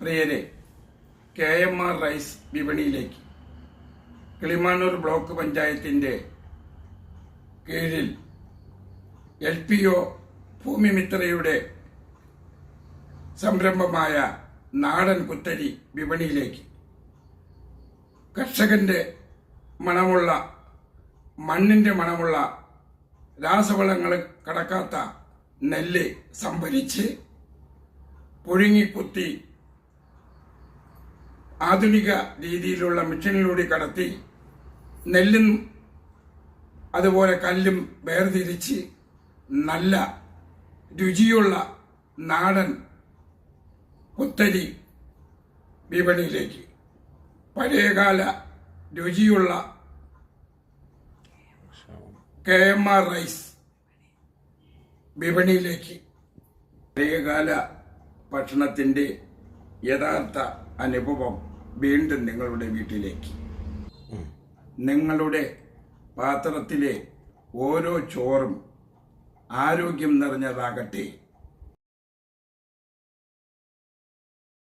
പ്രിയരെ K M R rice വിപണിയിലേക്ക്. Kilimanoor block പഞ്ചായത്തിന്റെ കീഴിൽ എൽ പി ഒ ഭൂമിമിത്രയുടെ സംരംഭമായ നാടൻ കുത്തരി വിപണിയിലേക്ക്. കർഷകന്റെ മണമുള്ള മണ്ണിന്റെ മണമുള്ള രാസവളങ്ങൾ കടക്കാത്ത നെല്ല് സംഭരിച്ച് പുഴുങ്ങിക്കുത്തി ആധുനിക രീതിയിലുള്ള മെഷീനിലൂടെ കടത്തി നെല്ലും അതുപോലെ കല്ലും വേർതിരിച്ച് നല്ല രുചിയുള്ള നാടൻ കുത്തരി വിപണിയിലേക്ക്. പഴയകാല രുചിയുള്ള കെ എം ആർ റൈസ് വിപണിയിലേക്ക്. പഴയകാല ഭക്ഷണത്തിന്റെ യഥാർത്ഥ അനുഭവം വീണ്ടും നിങ്ങളുടെ വീട്ടിലേക്ക്. നിങ്ങളുടെ പാത്രത്തിലെ ഓരോ ചോറും ആരോഗ്യം നിറഞ്ഞതാകട്ടെ.